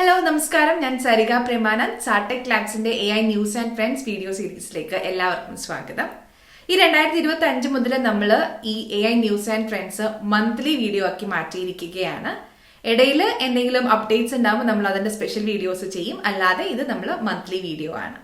Hello നമസ്കാരം. ഞാൻ Sarika Premanand. Sartech ലാബ്സിന്റെ A I news and friends video സീരീസിലേക്ക് എല്ലാവർക്കും സ്വാഗതം. ഈ രണ്ടായിരത്തി ഇരുപത്തി അഞ്ച് മുതൽ നമ്മൾ ഈ A I news and friends monthly video ആക്കി മാറ്റിയിരിക്കുകയാണ്. ഇടയിൽ എന്തെങ്കിലും അപ്ഡേറ്റ്സ് ഉണ്ടാകുമ്പോൾ നമ്മൾ അതിന്റെ സ്പെഷ്യൽ വീഡിയോസ് ചെയ്യും. അല്ലാതെ ഇത് നമ്മൾ മന്ത്ലി വീഡിയോ ആണ്.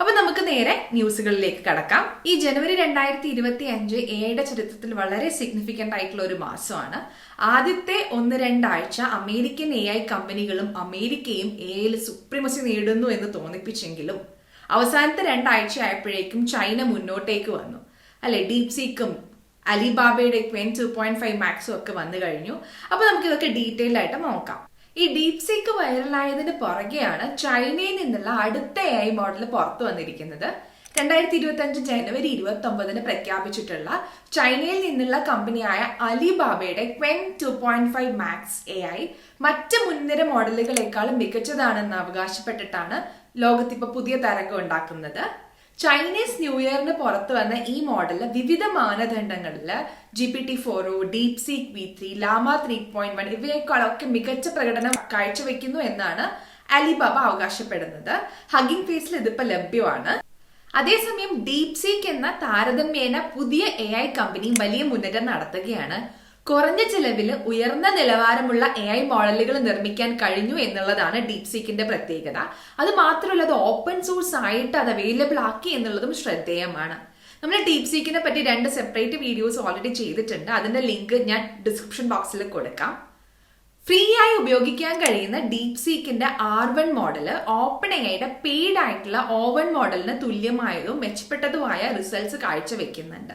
അപ്പൊ നമുക്ക് നേരെ ന്യൂസുകളിലേക്ക് കടക്കാം. ഈ ജനുവരി രണ്ടായിരത്തി ഇരുപത്തി അഞ്ച് എയുടെ ചരിത്രത്തിൽ വളരെ സിഗ്നിഫിക്കന്റ് ആയിട്ടുള്ള ഒരു മാസമാണ്. ആദ്യത്തെ ഒന്ന് രണ്ടാഴ്ച അമേരിക്കൻ എ ഐ കമ്പനികളും അമേരിക്കയും എയിൽ സുപ്രീമസി നേടുന്നു എന്ന് തോന്നിപ്പിച്ചെങ്കിലും അവസാനത്തെ രണ്ടാഴ്ച ആയപ്പോഴേക്കും ചൈന മുന്നോട്ടേക്ക് വന്നു. അല്ലെ ഡീപ് സീക്കും അലിബാബയുടെ ട്വൻ ടു പോയിന്റ് ഫൈവ് മാക്സും ഒക്കെ വന്നു കഴിഞ്ഞു. അപ്പൊ നമുക്ക് ഇതൊക്കെ ഡീറ്റെയിൽ ആയിട്ട് നോക്കാം. ഈ ഡീപ് സീക്ക് വൈറലായതിന് പുറകെയാണ് ചൈനയിൽ നിന്നുള്ള അടുത്ത എ ഐ മോഡൽ പുറത്തു വന്നിരിക്കുന്നത്. രണ്ടായിരത്തി ഇരുപത്തി അഞ്ച് ജനുവരി ഇരുപത്തി ഒമ്പതിന് പ്രഖ്യാപിച്ചിട്ടുള്ള ചൈനയിൽ നിന്നുള്ള കമ്പനിയായ അലിബാബയുടെ Qwen two point five max A I മറ്റ് മുൻനിര മോഡലുകളെക്കാളും മികച്ചതാണെന്ന് അവകാശപ്പെട്ടിട്ടാണ് ലോകത്തിപ്പോ പുതിയ തരംഗം ഉണ്ടാക്കുന്നത്. ചൈനീസ് ന്യൂ ഇയറിന് പുറത്തു വന്ന ഈ മോഡലിൽ വിവിധ മാനദണ്ഡങ്ങളിൽ G P T four o DeepSeek V three Llama three point one ഇവയേക്കാളൊക്കെ മികച്ച പ്രകടനം കാഴ്ചവെക്കുന്നു എന്നാണ് അലിബാബ അവകാശപ്പെടുന്നത്. ഹഗിംഗ് ഫേസിൽ ഇതിപ്പോ ലഭ്യമാണ്. അതേസമയം ഡീപ് സീക്ക് എന്ന താരതമ്യേന പുതിയ എ ഐ കമ്പനി വലിയ മുന്നേറ്റം നടത്തുകയാണ്. കുറഞ്ഞ ചിലവിൽ ഉയർന്ന നിലവാരമുള്ള എ ഐ മോഡലുകൾ നിർമ്മിക്കാൻ കഴിഞ്ഞു എന്നുള്ളതാണ് ഡീപ് സീക്കിന്റെ പ്രത്യേകത. അത് മാത്രമല്ല അത് ഓപ്പൺ സോഴ്സ് ആയിട്ട് അത് അവൈലബിൾ ആക്കി എന്നുള്ളതും ശ്രദ്ധേയമാണ്. നമ്മൾ ഡീപ് സീക്കിനെ പറ്റി രണ്ട് സെപ്പറേറ്റ് വീഡിയോസ് ഓൾറെഡി ചെയ്തിട്ടുണ്ട്. അതിന്റെ ലിങ്ക് ഞാൻ ഡിസ്ക്രിപ്ഷൻ ബോക്സിൽ കൊടുക്കാം. ഫ്രീ ആയി ഉപയോഗിക്കാൻ കഴിയുന്ന ഡീപ് സീക്കിന്റെ ആർ വൺ മോഡൽ ഓപ്പൺ എയുടെ പെയ്ഡ് ആയിട്ടുള്ള ഓവൺ മോഡലിന് തുല്യമായതും മെച്ചപ്പെട്ടതുമായ റിസൾട്ട്സ് കാഴ്ചവെക്കുന്നുണ്ട്.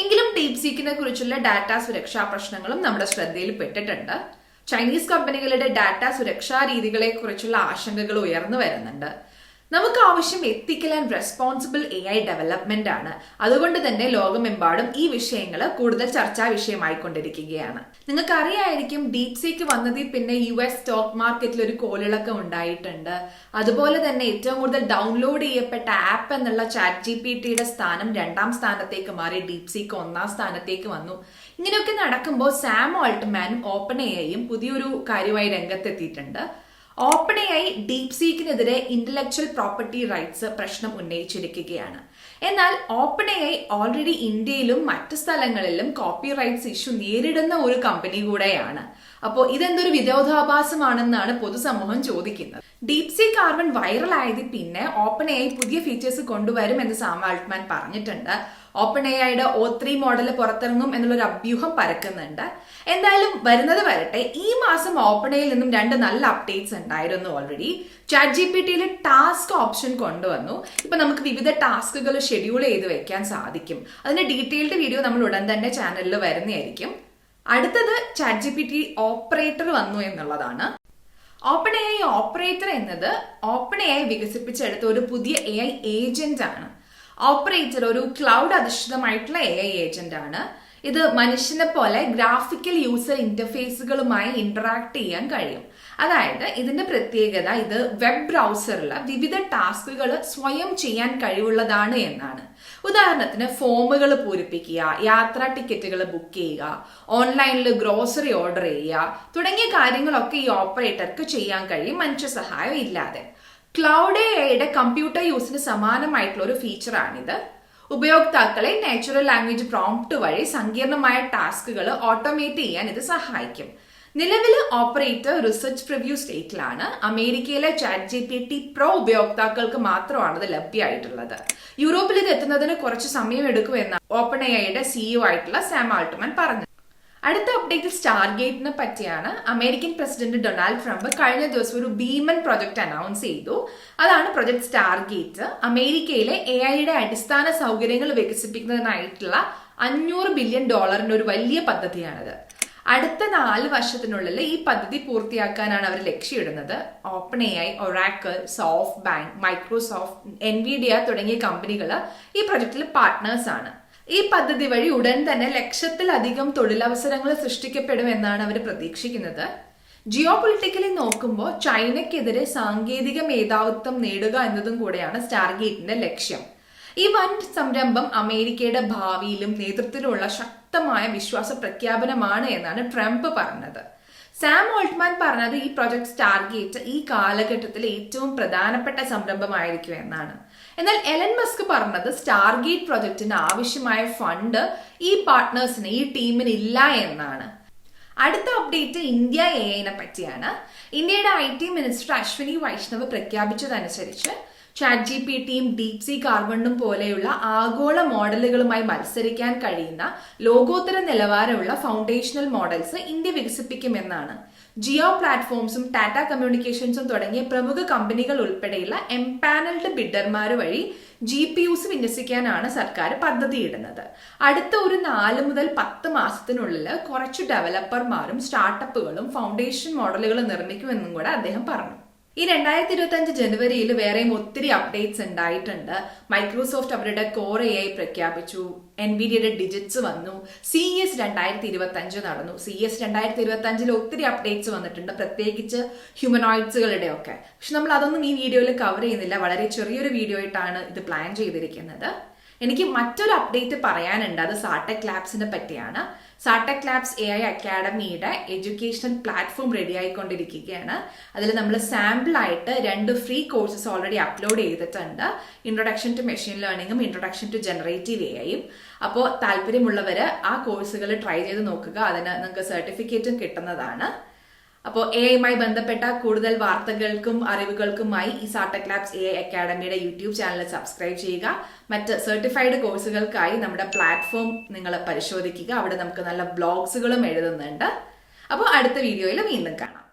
എങ്കിലും ഡീപ് സീക്കിനെ കുറിച്ചുള്ള ഡാറ്റ സുരക്ഷാ പ്രശ്നങ്ങളും നമ്മുടെ ശ്രദ്ധയിൽ പെട്ടിട്ടുണ്ട്. ചൈനീസ് കമ്പനികളുടെ ഡാറ്റ സുരക്ഷാ രീതികളെ കുറിച്ചുള്ള ആശങ്കകൾ ഉയർന്നു വരുന്നുണ്ട്. നമുക്ക് ആവശ്യം ethical and responsible A I development ആണ്. അതുകൊണ്ട് തന്നെ ലോകമെമ്പാടും ഈ വിഷയങ്ങൾ കൂടുതൽ ചർച്ചാ വിഷയമായിക്കൊണ്ടിരിക്കുകയാണ്. നിങ്ങൾക്ക് അറിയായിരിക്കും ഡീപ് സീക്ക് വന്നതിൽ പിന്നെ യു എസ് സ്റ്റോക്ക് മാർക്കറ്റിൽ ഒരു കോളിളക്കം ഉണ്ടായിട്ടുണ്ട്. അതുപോലെ തന്നെ ഏറ്റവും കൂടുതൽ ഡൗൺലോഡ് ചെയ്യപ്പെട്ട ആപ്പ് എന്നുള്ള ചാറ്റ് ജി പി ടിയുടെ സ്ഥാനം രണ്ടാം സ്ഥാനത്തേക്ക് മാറി. ഡീപ് സീക്ക് ഒന്നാം സ്ഥാനത്തേക്ക് വന്നു. ഇങ്ങനെയൊക്കെ നടക്കുമ്പോൾ സാം ഓൾട്ട്മാനും ഓപ്പൺ എയും പുതിയൊരു കാര്യമായി രംഗത്തെത്തിയിട്ടുണ്ട്. ഐ ഡീപ് സീക്കിനെതിരെ ഇന്റലക്ച്വൽ പ്രോപ്പർട്ടി റൈറ്റ്സ് പ്രശ്നം ഉന്നയിച്ചിരിക്കുകയാണ്. എന്നാൽ ഐ ഓൾറെഡി ഇന്ത്യയിലും മറ്റ് സ്ഥലങ്ങളിലും കോപ്പി റൈറ്റ്സ് ഇഷ്യൂ നേരിടുന്ന ഒരു കമ്പനി കൂടെയാണ്. അപ്പോൾ ഇതെന്തൊരു വിരോധാഭാസമാണെന്നാണ് പൊതുസമൂഹം ചോദിക്കുന്നത്. ഡീപ് സീ കാർബൺ വൈറൽ ആയതിൽ പിന്നെ ഐ പുതിയ ഫീച്ചേഴ്സ് കൊണ്ടുവരും എന്ന് സാം ആൾട്ട്മാൻ പറഞ്ഞിട്ടുണ്ട്. ഓപ്പൺ എ ഐയുടെ ഒ ത്രീ മോഡൽ പുറത്തിറങ്ങും എന്നുള്ളൊരു അഭ്യൂഹം പരക്കുന്നുണ്ട്. എന്തായാലും വരുന്നത് വരട്ടെ. ഈ മാസം ഓപ്പൺ എയിൽ നിന്നും രണ്ട് നല്ല അപ്ഡേറ്റ്സ് ഉണ്ടായിരുന്നു ഓൾറെഡി ചാറ്റ് ജി പി ടിയിൽ ടാസ്ക് ഓപ്ഷൻ കൊണ്ടുവന്നു. ഇപ്പൊ നമുക്ക് വിവിധ ടാസ്കുകൾ ഷെഡ്യൂൾ ചെയ്ത് വെക്കാൻ സാധിക്കും. അതിന്റെ ഡീറ്റെയിൽഡ് വീഡിയോ നമ്മൾ ഉടൻ തന്നെ ചാനലിൽ വരുന്നതായിരിക്കും. അടുത്തത് chat G P T operator വന്നു എന്നുള്ളതാണ്. ഓപ്പൺ എ ഐ ഓപ്പറേറ്റർ എന്നത് ഓപ്പൺ എ ഐ വികസിപ്പിച്ചെടുത്ത ഒരു പുതിയ എ ഐ ഏജന്റ് ആണ് ഓപ്പറേറ്റർ ഒരു ക്ലൗഡ് അധിഷ്ഠിതമായിട്ടുള്ള എ ഐ ഏജന്റ് ആണ്. ഇത് മനുഷ്യനെ പോലെ ഗ്രാഫിക്കൽ യൂസർ ഇന്റർഫേസുകളുമായി ഇന്ററാക്ട് ചെയ്യാൻ കഴിയും. അതായത് ഇതിന്റെ പ്രത്യേകത ഇത് വെബ് ബ്രൗസറിൽ വിവിധ ടാസ്കുകൾ സ്വയം ചെയ്യാൻ കഴിവുള്ളതാണ് എന്നാണ്. ഉദാഹരണത്തിന് ഫോമുകൾ പൂരിപ്പിക്കുക യാത്രാ ടിക്കറ്റുകൾ ബുക്ക് ചെയ്യുക ഓൺലൈനിൽ ഗ്രോസറി ഓർഡർ ചെയ്യുക തുടങ്ങിയ കാര്യങ്ങളൊക്കെ ഈ ഓപ്പറേറ്റർക്ക് ചെയ്യാൻ കഴിയും മനുഷ്യ സഹായം ഇല്ലാതെ. ക്ലൗഡ് എയുടെ കമ്പ്യൂട്ടർ യൂസിന് സമാനമായിട്ടുള്ള ഒരു ഫീച്ചറാണിത് ഉപയോക്താക്കളെ നാച്ചുറൽ ലാംഗ്വേജ് പ്രോംപ്റ്റ് വഴി സങ്കീർണമായ ടാസ്കുകൾ ഓട്ടോമേറ്റ് ചെയ്യാൻ ഇത് സഹായിക്കും. നിലവിൽ ഓപ്പറേറ്റർ റിസർച്ച് പ്രിവ്യൂ സ്റ്റേറ്റിലാണ് അമേരിക്കയിലെ chat G P T pro ഉപയോക്താക്കൾക്ക് മാത്രമാണ് ഇത് ലഭ്യമായിട്ടുള്ളത്. യൂറോപ്പിൽ ഇത് എത്തുന്നതിന് കുറച്ച് സമയം എടുക്കുമെന്ന് ഓപ്പൺ എ ഐയുടെ സിഇഒ ആയിട്ടുള്ള സാം ആൾട്ട്മാൻ പറഞ്ഞു അടുത്ത അപ്ഡേറ്റ് അപ്ഡേറ്റിൽ സ്റ്റാർഗേറ്റിനെ പറ്റിയാണ് അമേരിക്കൻ പ്രസിഡന്റ് ഡൊണാൾഡ് ട്രംപ് കഴിഞ്ഞ ദിവസം ഒരു ഭീമൻ പ്രൊജക്ട് അനൗൺസ് ചെയ്തു. അതാണ് പ്രൊജക്ട് സ്റ്റാർ ഗേറ്റ് അമേരിക്കയിലെ എ ഐയുടെ അടിസ്ഥാന സൗകര്യങ്ങൾ വികസിപ്പിക്കുന്നതിനായിട്ടുള്ള അഞ്ഞൂറ് ബില്യൺ ഡോളറിന്റെ ഒരു വലിയ പദ്ധതിയാണിത്. അടുത്ത നാല് വർഷത്തിനുള്ളിൽ ഈ പദ്ധതി പൂർത്തിയാക്കാനാണ് അവർ ലക്ഷ്യമിടുന്നത്. Open A I Oracle SoftBank Microsoft Nvidia തുടങ്ങിയ കമ്പനികൾ ഈ പ്രൊജക്ടിൽ പാർട്ട്നേഴ്സ് ആണ്. ഈ പദ്ധതി വഴി ഉടൻ തന്നെ ലക്ഷത്തിലധികം തൊഴിലവസരങ്ങൾ സൃഷ്ടിക്കപ്പെടും എന്നാണ് അവർ പ്രതീക്ഷിക്കുന്നത്. ജിയോ പൊളിറ്റിക്കലി നോക്കുമ്പോൾ ചൈനയ്ക്കെതിരെ സാങ്കേതിക മേധാവിത്വം നേടുക എന്നതും കൂടെയാണ് സ്റ്റാർഗേറ്റിന്റെ ലക്ഷ്യം. ഈ വൻ സംരംഭം അമേരിക്കയുടെ ഭാവിയിലും നേതൃത്വത്തിലുള്ള ശക്തമായ വിശ്വാസ പ്രഖ്യാപനമാണ് എന്നാണ് ട്രംപ് പറഞ്ഞത്. സാം ഓൾട്ട്മാൻ പറഞ്ഞത് ഈ പ്രൊജക്ട് സ്റ്റാർഗേറ്റ് ഈ കാലഘട്ടത്തിലെ ഏറ്റവും പ്രധാനപ്പെട്ട സംരംഭമായിരിക്കും എന്നാണ്. എന്നാൽ എലൻ മസ്ക് പറഞ്ഞത് സ്റ്റാർഗേറ്റ് പ്രൊജക്ടിന് ആവശ്യമായ ഫണ്ട് ഈ പാർട്ട്നേഴ്സിന് ഈ ടീമിന് ഇല്ല എന്നാണ്. അടുത്ത അപ്ഡേറ്റ് ഇന്ത്യ എ ഐനെ പറ്റിയാണ്. ഇന്ത്യയുടെ I T minister Ashwini Vaishnaw പ്രഖ്യാപിച്ചതനുസരിച്ച് chat G P ടിയും ഡീപ് സി കാർബണും പോലെയുള്ള ആഗോള മോഡലുകളുമായി മത്സരിക്കാൻ കഴിയുന്ന ലോകോത്തര നിലവാരമുള്ള ഫൗണ്ടേഷണൽ മോഡൽസ് ഇന്ത്യ വികസിപ്പിക്കുമെന്നാണ്. ജിയോ പ്ലാറ്റ്ഫോംസും ടാറ്റ കമ്മ്യൂണിക്കേഷൻസും തുടങ്ങിയ പ്രമുഖ കമ്പനികൾ ഉൾപ്പെടെയുള്ള എംപാനൽഡ് ബിഡർമാർ വഴി ജി പി യുസ് വിന്യസിക്കാനാണ് സർക്കാർ പദ്ധതിയിടുന്നത്. അടുത്ത ഒരു നാല് മുതൽ പത്ത് മാസത്തിനുള്ളിൽ കുറച്ച് ഡെവലപ്പർമാരും സ്റ്റാർട്ടപ്പുകളും ഫൗണ്ടേഷൻ മോഡലുകൾ നിർമ്മിക്കുമെന്നും കൂടെ അദ്ദേഹം പറഞ്ഞു. ഈ രണ്ടായിരത്തി ഇരുപത്തി അഞ്ച് ജനുവരിയിൽ വേറെയും ഒത്തിരി അപ്ഡേറ്റ്സ് ഉണ്ടായിട്ടുണ്ട്. മൈക്രോസോഫ്റ്റ് അവരുടെ കോർ എ ഐ പ്രഖ്യാപിച്ചു. എൻവിഡിയുടെ ഡിജിറ്റ്സ് വന്നു. സി എസ് രണ്ടായിരത്തി ഇരുപത്തി അഞ്ച് നടന്നു. സി എസ് രണ്ടായിരത്തി ഇരുപത്തി അഞ്ചിൽ ഒത്തിരി അപ്ഡേറ്റ്സ് വന്നിട്ടുണ്ട്. പ്രത്യേകിച്ച് ഹ്യൂമനോയിഡ്സുകളുടെ ഒക്കെ പക്ഷെ നമ്മൾ അതൊന്നും ഈ വീഡിയോയിൽ കവർ ചെയ്യുന്നില്ല. വളരെ ചെറിയൊരു വീഡിയോ ആയിട്ടാണ് ഇത് പ്ലാൻ ചെയ്തിരിക്കുന്നത്. എനിക്ക് മറ്റൊരു അപ്ഡേറ്റ് പറയാനുണ്ട്. അത് സാടെക് ലാബ്സിനെ പറ്റിയാണ്. Sartech labs A I academy educational platform ready ആയിക്കൊണ്ടിരിക്കുകയാണ്. അതിൽ നമ്മൾ സാമ്പിൾ ആയിട്ട് രണ്ട് ഫ്രീ കോഴ്സസ് ഓൾറെഡി അപ്ലോഡ് ചെയ്തിട്ടുണ്ട്. ഇൻട്രൊഡക്ഷൻ ടു മെഷീൻ ലേണിംഗും ഇൻട്രൊഡക്ഷൻ ടു ജനറേറ്റീവ് എ ഐയും അപ്പോൾ താല്പര്യമുള്ളവർ ആ കോഴ്സുകൾ ട്രൈ ചെയ്ത് നോക്കുക. അതിന് നിങ്ങൾക്ക് സർട്ടിഫിക്കറ്റും കിട്ടുന്നതാണ്. അപ്പോൾ എ ഐയുമായി ബന്ധപ്പെട്ട കൂടുതൽ വാർത്തകൾക്കും അറിവുകൾക്കുമായി ഈ സാട്ടക് ലാബ്സ് എ അക്കാഡമിയുടെ യൂട്യൂബ് ചാനൽ സബ്സ്ക്രൈബ് ചെയ്യുക. മറ്റ് സർട്ടിഫൈഡ് കോഴ്സുകൾക്കായി നമ്മുടെ പ്ലാറ്റ്ഫോം നിങ്ങൾ പരിശോധിക്കുക. അവിടെ നമുക്ക് നല്ല ബ്ലോഗ്സുകളും എഴുതുന്നുണ്ട്. അപ്പോൾ അടുത്ത വീഡിയോയിൽ വീണ്ടും കാണാം.